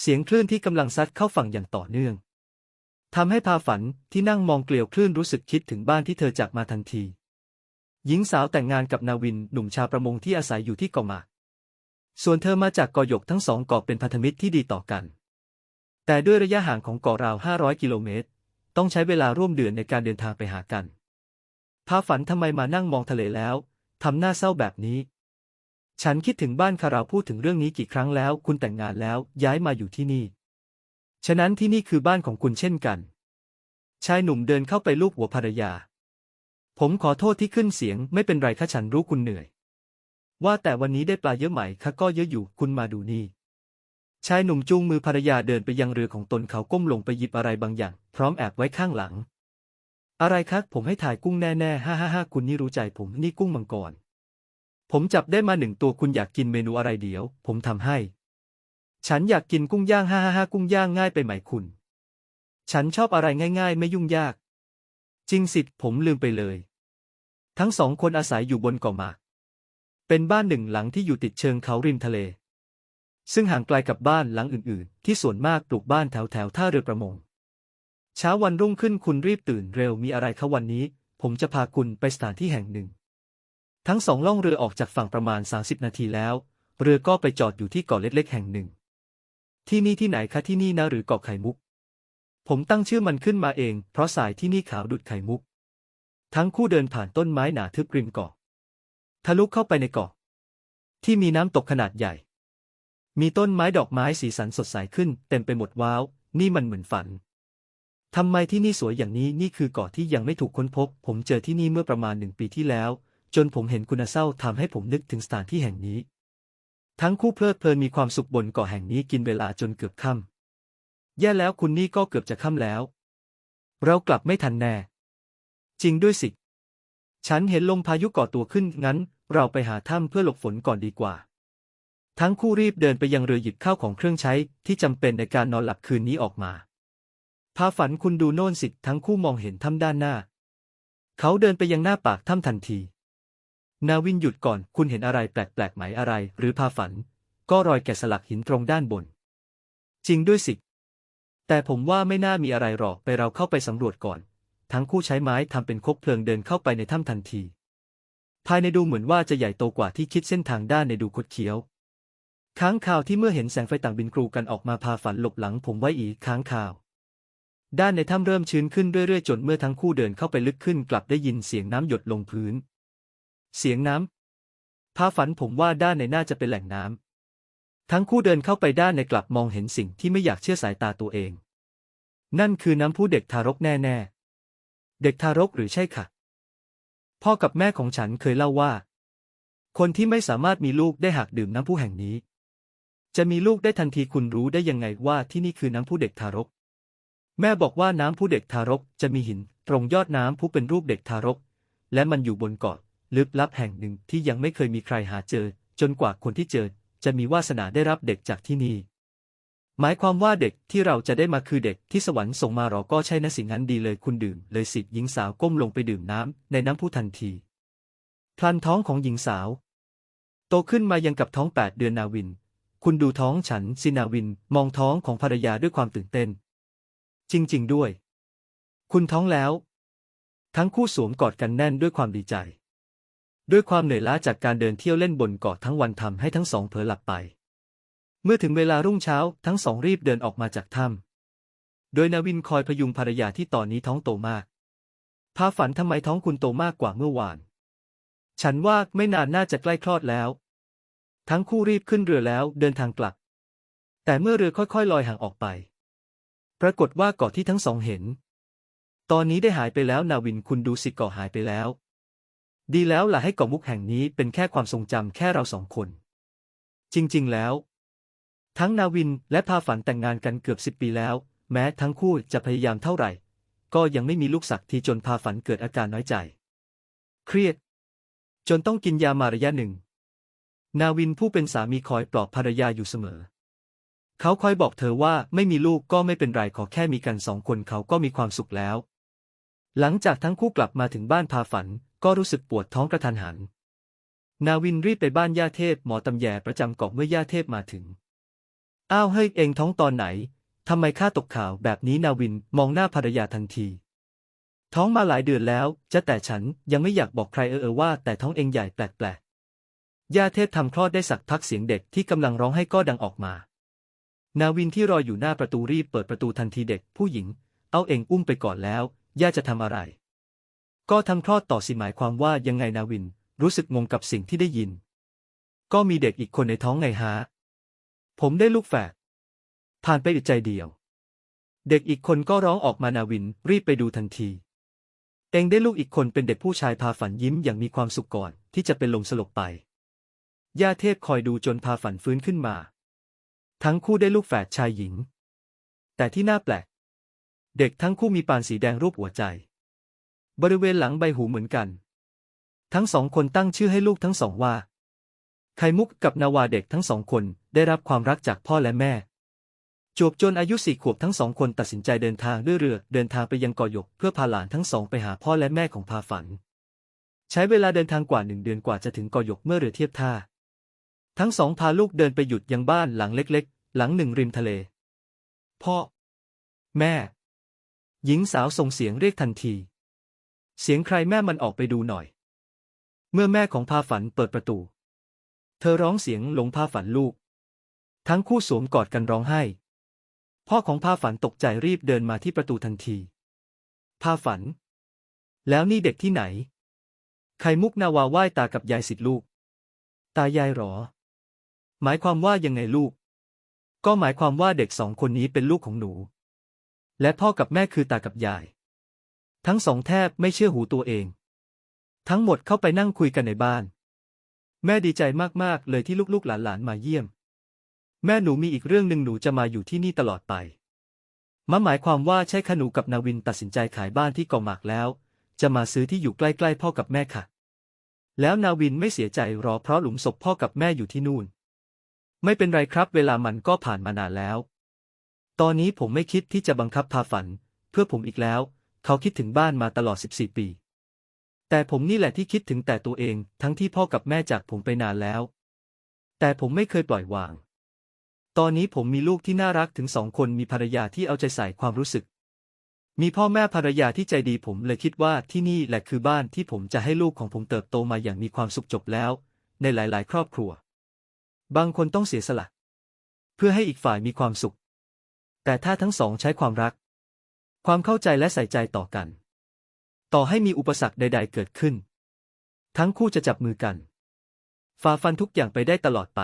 เสียงคลื่นที่กำลังซัดเข้าฝั่งอย่างต่อเนื่องทำให้พาฝันที่นั่งมองเกลียวคลื่นรู้สึกคิดถึงบ้านที่เธอจากมาทันที หญิงสาวแต่งงานกับนาวินหนุ่มชาวประมงที่อาศัยอยู่ที่เกาะหมากส่วนเธอมาจากเกาะหยกทั้งสองเกาะเป็นพันธมิตรที่ดีต่อกัน แต่ด้วยระยะห่างของเกาะราว 500 กิโลเมตร ต้องใช้เวลาร่วมเดือนในการเดินทางไปหากัน พาฝันทำไมมานั่งมองทะเลแล้วทำหน้าเศร้าแบบนี้ ฉันคิดถึงบ้านคาราพูดถึงเรื่องนี้กี่ครั้งแล้ว คุณแต่งงานแล้วย้ายมาอยู่ที่นี่ ฉะนั้นที่นี่คือบ้านของคุณเช่นกัน ชายหนุ่มเดินเข้าไปลูบหัวภรรยา ผมขอโทษที่ขึ้นเสียง ไม่เป็นไรคะฉันรู้คุณเหนื่อย ว่าแต่วันนี้ได้ปลาเยอะไหมคะก็เยอะอยู่ คุณมาดูนี่ ชายหนุ่มจูงมือภรรยาเดินไปยังเรือของตนเขาก้มลงไปหยิบอะไรบางอย่าง พร้อมแอบไว้ข้างหลัง อะไรครับผมให้ถ่ายกุ้งแน่ๆฮ่าฮ่าฮ่าคุณนี่รู้ใจผมนี่กุ้งมังกร ผมจับได้มาหนึ่งตัวคุณอยากกินเมนูอะไรเดี๋ยว ผมทำให้ ฉันอยากกินกุ้งย่างฮ่าฮ่าฮ่ากุ้งย่างง่ายไปไหมคุณ ฉันชอบอะไรง่าย ๆ ไม่ยุ่งยาก จริงสิผมลืมไปเลย ทั้งสองคนอาศัยอยู่บนเกาะหมาก เป็นบ้านหนึ่งหลังที่อยู่ติดเชิงเขาริมทะเล ซึ่งห่างไกลกับบ้านหลังอื่น ๆ ที่ส่วนมากปลูกบ้านแถวแถวท่าเรือประมง เช้าวันรุ่งขึ้นคุณรีบตื่นเร็วมีอะไรคะวันนี้ ผมจะพาคุณไปสถานที่แห่งหนึ่ง ทั้งสองล่องเรือออกจากฝั่งประมาณ 30 นาทีแล้ว เรือก็ไปจอดอยู่ที่เกาะเล็กๆ แห่งหนึ่ง ที่นี่ที่ไหนคะที่นี่นะหรือเกาะไข่มุก ผมตั้งชื่อมันขึ้นมาเอง เพราะสายที่นี่ขาวดุดไข่มุก ทั้งคู่เดินผ่านต้นไม้หนาทึบริมเกาะ ทะลุเข้าไปในเกาะ ที่มีน้ำตกขนาดใหญ่ มีต้นไม้ดอกไม้สีสันสดใสขึ้น เต็มไปหมดว้าว นี่มันเหมือนฝันทำไมที่นี่สวยอย่างนี้นี่คือเกาะที่ยังไม่ถูกค้นพบ ผมเจอที่นี่เมื่อประมาณหนึ่งปีที่แล้ว จนผมเห็นคุณเศร้าทำให้ผมนึกถึงสถานที่แห่งนี้ ทั้งคู่เพลิดเพลินมีความสุขบนเกาะแห่งนี้กินเวลาจนเกือบค่ำแย่แล้วคุณนี่ก็เกือบจะค่ำแล้ว เรากลับไม่ทันแน่ จริงด้วยสิ ฉันเห็นลมพายุก่อตัวขึ้นงั้น เราไปหาถ้ำเพื่อหลบฝนก่อนดีกว่า ทั้งคู่รีบเดินไปยังเรือหยิบข้าวของเครื่องใช้ที่จำเป็นในการนอนหลับคืนนี้ออกมาพาฝันคุณดูโน่นสิทั้งคู่มองเห็นถ้ำด้านหน้า เขาเดินไปยังหน้าปากถ้ำทันที นาวินหยุดก่อน คุณเห็นอะไรแปลกๆไหมอะไร หรือพาฝัน ก็รอยแกะสลักหินตรงด้านบน จริงด้วยสิ แต่ผมว่าไม่น่ามีอะไรหรอกไปเราเข้าไปสำรวจก่อน ทั้งคู่ใช้ไม้ทำเป็นคบเพลิงเดินเข้าไปในถ้ำทันที ภายในดูเหมือนว่าจะใหญ่โตกว่าที่คิดเส้นทางด้านในดูคดเคี้ยว ค้างคาวที่เมื่อเห็นแสงไฟต่างบินกรูกันออกมาพาฝันหลบหลังผมไว้อีกค้างคาวด้านในถ้ำเริ่มชื้นขึ้นเรื่อยๆ จนเมื่อทั้งคู่เดินเข้าไปลึกขึ้นกลับได้ยินเสียงน้ำหยดลงพื้น เสียงน้ำพาฝันผมว่าด้านในน่าจะเป็นแหล่งน้ำ ทั้งคู่เดินเข้าไปด้านในกลับมองเห็นสิ่งที่ไม่อยากเชื่อสายตาตัวเอง นั่นคือน้ำพุเด็กทารกแน่ ๆ เด็กทารกหรือใช่ค่ะ พ่อกับแม่ของฉันเคยเล่าว่า คนที่ไม่สามารถมีลูกได้หากดื่มน้ำพุแห่งนี้ จะมีลูกได้ทันทีคุณรู้ได้ยังไงว่าที่นี่คือน้ำพุเด็กทารก แม่บอกว่าน้ำพุเด็กทารกจะมีหินตรงยอดน้ำพุเป็นรูปเด็กทารก และมันอยู่บนเกาะ ลึกลับแห่งหนึ่งที่ยังไม่เคยมีใครหาเจอ จนกว่าคนที่เจอ จะมีวาสนาได้รับเด็กจากที่นี่ หมายความว่าเด็กที่เราจะได้มาคือเด็กที่สวรรค์ส่งมาหรอก็ใช่นะสิ่งนั้นดีเลยคุณดื่ม เลยสิหญิงสาวก้มลงไปดื่มน้ำในน้ำพุทันทีพลันท้องของหญิงสาว โตขึ้นมายังกับท้องแปดเดือนนาวิน คุณดูท้องฉันสินาวินมองท้องของภรรยาด้วยความตื่นเต้น จริง ๆ ด้วย คุณท้องแล้ว ทั้งคู่สวมกอดกันแน่นด้วยความดีใจ ด้วยความเหนื่อยล้าจากการเดินเที่ยวเล่นบนเกาะทั้งวันทำให้ทั้งสองเผลอหลับไป เมื่อถึงเวลารุ่งเช้าทั้งสองรีบเดินออกมาจากถ้ำโดยนาวินคอยพยุงภรรยาที่ตอนนี้ท้องโตมาก พาฝันทำไมท้องคุณโตมากกว่าเมื่อวาน ฉันว่าไม่นานน่าจะใกล้คลอดแล้ว ทั้งคู่รีบขึ้นเรือแล้วเดินทางกลับ แต่เมื่อเรือค่อยๆ ลอยห่างออกไป ปรากฏว่าเกาะที่ทั้งสองเห็น ตอนนี้ได้หายไปแล้วนาวินคุณดูสิเกาะหายไปแล้ว ดีแล้วล่ะให้เกาะมุกแห่งนี้เป็นแค่ความทรงจำแค่เราสองคน จริงๆแล้ว ทั้งนาวินและพาฝันแต่งงานกันเกือบสิบปีแล้ว แม้ทั้งคู่จะพยายามเท่าไหร่ ก็ยังไม่มีลูกสักทีจนพาฝันเกิดอาการน้อยใจ เครียด จนต้องกินยามาระยะหนึ่ง นาวินผู้เป็นสามีคอยปลอบภรรยาอยู่เสมอ เขาคอยบอกเธอว่าไม่มีลูกก็ไม่เป็นไรขอแค่มีกันสองคนเขาก็มีความสุขแล้ว หลังจากทั้งคู่กลับมาถึงบ้านพาฝัน ก็รู้สึกปวดท้องกระทันหัน นาวินรีบไปบ้านย่าเทพหมอตำแยประจำเกาะเมื่อย่าเทพมาถึง อ้าวเฮ้ยเองท้องตอนไหน ทำไมข้าตกข่าวแบบนี้นาวินมองหน้าภรรยาทันที ท้องมาหลายเดือนแล้ว จะแต่ฉันยังไม่อยากบอกใครเออเออว่า แต่ท้องเองใหญ่แปลกๆ ย่าเทพทำคลอดได้สักพักเสียงเด็กที่กำลังร้องให้ก็ดังออกมา นาวินที่รออยู่หน้าประตูรีบเปิดประตูทันทีเด็กผู้หญิง เอาเองอุ้มไปก่อนแล้ว ย่าจะทำอะไร ก็ทำคลอดต่อสิหมายความว่ายังไงนาวิน รู้สึกงงกับสิ่งที่ได้ยิน ก็มีเด็กอีกคนในท้องไงฮะ ผมได้ลูกแฝดผ่านไปอีกใจเดียว เด็กอีกคนก็ร้องออกมานาวินรีบไปดูทันที เองได้ลูกอีกคนเป็นเด็กผู้ชายพาฝันยิ้มอย่างมีความสุขก่อนที่จะเป็นลมสลบไป ย่าเทพคอยดูจนพาฝันฟื้นขึ้นมา ทั้งคู่ได้ลูกแฝดชายหญิง แต่ที่น่าแปลก เด็กทั้งคู่มีปานสีแดงรูปหัวใจ บริเวณหลังใบหูเหมือนกัน ทั้งสองคนตั้งชื่อให้ลูกทั้งสองว่า ไข่มุกกับนาวาเด็กทั้งสองคนได้รับความรักจากพ่อและแม่ จวบจนอายุสี่ขวบทั้งสองคนตัดสินใจเดินทางด้วยเรือเดินทางไปยังเกาะหยก เพื่อพาหลานทั้งสองไปหาพ่อและแม่ของพาฝัน ใช้เวลาเดินทางกว่าหนึ่งเดือนกว่าจะถึงเกาะหยกเมื่อเรือเทียบท่า ทั้งสองพาลูกเดินไปหยุดยังบ้านหลังเล็ก ๆ หลังหนึ่งริมทะเล พ่อ แม่ หญิงสาวส่งเสียงเรียกทันที เสียงใครแม่มันออกไปดูหน่อย เมื่อแม่ของพาฝันเปิดประตู เธอร้องเสียงหลงพาฝันลูก ทั้งคู่สวมกอดกันร้องไห้ พ่อของพาฝันตกใจรีบเดินมาที่ประตูทันที พาฝัน แล้วนี่เด็กที่ไหน ไข่มุกนาวาไหว้ตากับยายสิทธิ์ลูก ตายายหรอ หมายความว่ายังไงลูก ก็หมายความว่าเด็กสองคนนี้เป็นลูกของหนู และพ่อกับแม่คือตากับยาย ทั้งสองแทบไม่เชื่อหูตัวเอง ทั้งหมดเข้าไปนั่งคุยกันในบ้าน แม่ดีใจมากๆเลยที่ลูกๆหลานๆมาเยี่ยม แม่หนูมีอีกเรื่องหนึ่งหนูจะมาอยู่ที่นี่ตลอดไปมาหมายความว่าใช่ขหนูกับนาวินตัดสินใจขายบ้านที่กาะหมากแล้ว จะมาซื้อที่อยู่ใกล้ๆพ่อกับแม่ค่ะ แล้วนาวินไม่เสียใจหรอเพราะหลุมศพพ่อกับแม่อยู่ที่นู่น ไม่เป็นไรครับ เวลามันก็ผ่านมานานแล้ว ตอนนี้ผมไม่คิดที่จะบังคับพาฝัน เพื่อผมอีกแล้ว เขาคิดถึงบ้านมาตลอด 14 ปี แต่ผมนี่แหละที่คิดถึงแต่ตัวเอง ทั้งที่พ่อกับแม่จากผมไปนานแล้ว แต่ผมไม่เคยปล่อยวาง ตอนนี้ผมมีลูกที่น่ารักถึงสองคนมีภรรยาที่เอาใจใส่ความรู้สึก มีพ่อแม่ภรรยาที่ใจดีผมเลยคิดว่าที่นี่แหละคือบ้านที่ผมจะให้ลูกของผมเติบโตมาอย่างมีความสุขจบแล้ว ในหลาย ๆ ครอบครัว บางคนต้องเสียสละ เพื่อให้อีกฝ่ายมีความสุข แต่ถ้าทั้งสองใช้ความรัก ความเข้าใจและใส่ใจต่อกัน ต่อให้มีอุปสรรคใด ๆ เกิดขึ้น ทั้งคู่จะจับมือกัน ฝ่าฟันทุกอย่างไปได้ตลอดไป